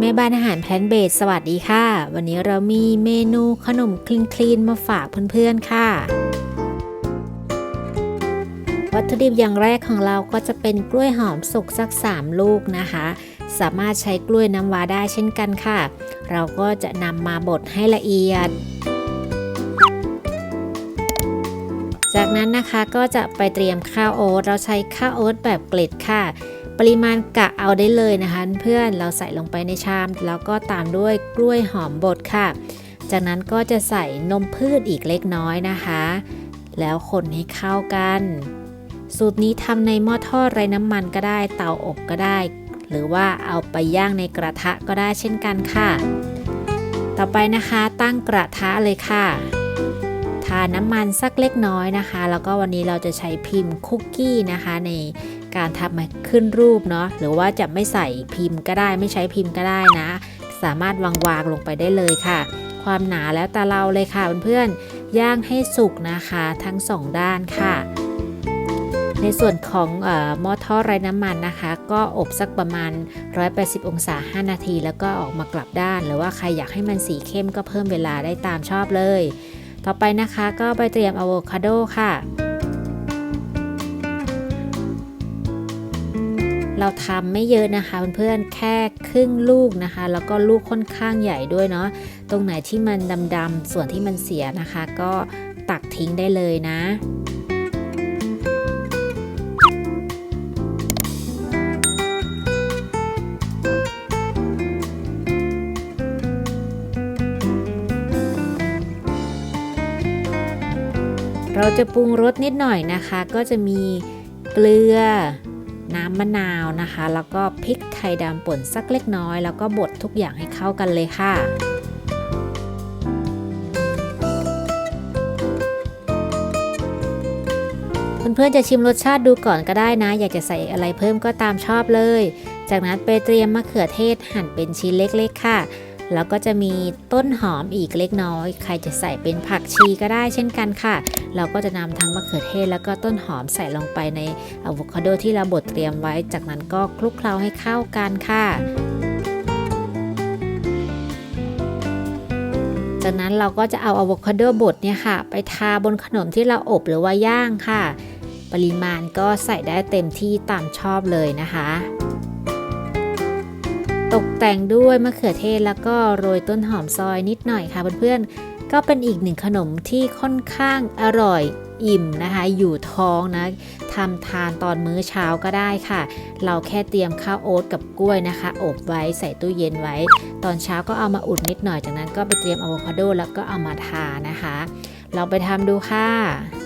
แม่บ้านอาหารแพลนเบสสวัสดีค่ะ วันนี้เรามีเมนูขนมคลีนคลีนมาฝากเพื่อนๆค่ะ วัตถุดิบอย่างแรกของเราก็จะเป็นกล้วยหอมสุกสัก 3 ลูกนะคะ สามารถใช้กล้วยน้ำว้าได้เช่นกันค่ะ เราก็จะนำมาบดให้ละเอียด จากนั้นนะคะก็จะไปเตรียมข้าวโอ๊ตเราใช้ข้าวโอ๊ตแบบเกล็ดค่ะ ปริมาณกะเอาได้เลยนะคะ เพื่อนเราใส่ลงไปในชาม แล้วก็ตามด้วยกล้วยหอมบดค่ะ จากนั้นก็จะใส่นมพืชอีกเล็กน้อยนะคะ แล้วคนให้เข้ากัน สูตรนี้ทำในหม้อทอดไร้น้ำมันก็ได้เตาอบก็ได้ หรือว่าเอาไปย่างในกระทะก็ได้เช่นกันค่ะ ต่อไปนะคะตั้งกระทะเลยค่ะทาน้ำมันสักเล็กน้อยนะคะ แล้วก็วันนี้เราจะใช้พิมพ์คุกกี้นะคะ ใน การทำมาขึ้นรูปเนาะหรือว่าจะไม่ใส่พิมพ์ก็ได้ไม่ใช้พิมพ์ก็ได้นะ สามารถวางวางลงไปได้เลยค่ะ ความหนาแล้วแต่เราเลยค่ะเพื่อนๆย่างให้สุกนะคะทั้งสองด้านค่ะในส่วนของอหม้อทอดไร้น้ำมันนะคะ ก็อบสักประมาณ 180 องศา 5 นาที แล้วก็ออกมากลับด้าน หรือว่าใครอยากให้มันสีเข้มก็เพิ่มเวลาได้ตามชอบเลย ต่อไปนะคะก็ไปเตรียมอะโวคาโดค่ะ เราทำไม่เยอะนะคะเพื่อนๆแค่ครึ่งลูกนะคะ แล้วก็ลูกค่อนข้างใหญ่ด้วยเนาะตรงไหนที่มันดำๆส่วนที่มันเสียนะคะ ก็ตักทิ้งได้เลยนะเราจะปรุงรสนิดหน่อยนะคะ ก็จะมีเกลือ น้ำมะนาวนะคะ แล้วก็พริกไทยดำป่นสักเล็กน้อย แล้วก็บดทุกอย่างให้เข้ากันเลยค่ะเพื่อนๆจะชิมรสชาติดูก่อนก็ได้นะ อยากจะใส่อะไรเพิ่มก็ตามชอบเลย จากนั้นไปเตรียมมะเขือเทศหั่นเป็นชิ้นเล็ก ๆ ค่ะ แล้วก็จะมีต้นหอมอีกเล็กน้อย ใครจะใส่เป็นผักชีก็ได้เช่นกันค่ะ เราก็จะนำทั้งมะเขือเทศ แล้วก็ต้นหอมใส่ลงไปในอะโวคาโดที่เราบดเตรียมไว้ จากนั้นก็คลุกเคล้าให้เข้ากันค่ะจากนั้นเราก็จะเอาอะโวคาโดบดเนี่ยค่ะ ไปทาบนขนมที่เราอบหรือว่าย่างค่ะ ปริมาณก็ใส่ได้เต็มที่ตามชอบเลยนะคะ ตกแต่งด้วยมะเขือเทศแล้วก็โรยต้นหอมซอยนิดหน่อยค่ะเพื่อนๆ ก็เป็นอีกหนึ่งขนมที่ค่อนข้างอร่อยอิ่มนะคะ อยู่ท้องนะทำทานตอนมื้อเช้าก็ได้ค่ะ เราแค่เตรียมข้าวโอ๊ตกับกล้วยนะคะ อบไว้ใส่ตู้เย็นไว้ ตอนเช้าก็เอามาอุ่นนิดหน่อยจากนั้นก็ไปเตรียมอะโวคาโดแล้วก็เอามาทานะคะเราไปทำดูค่ะ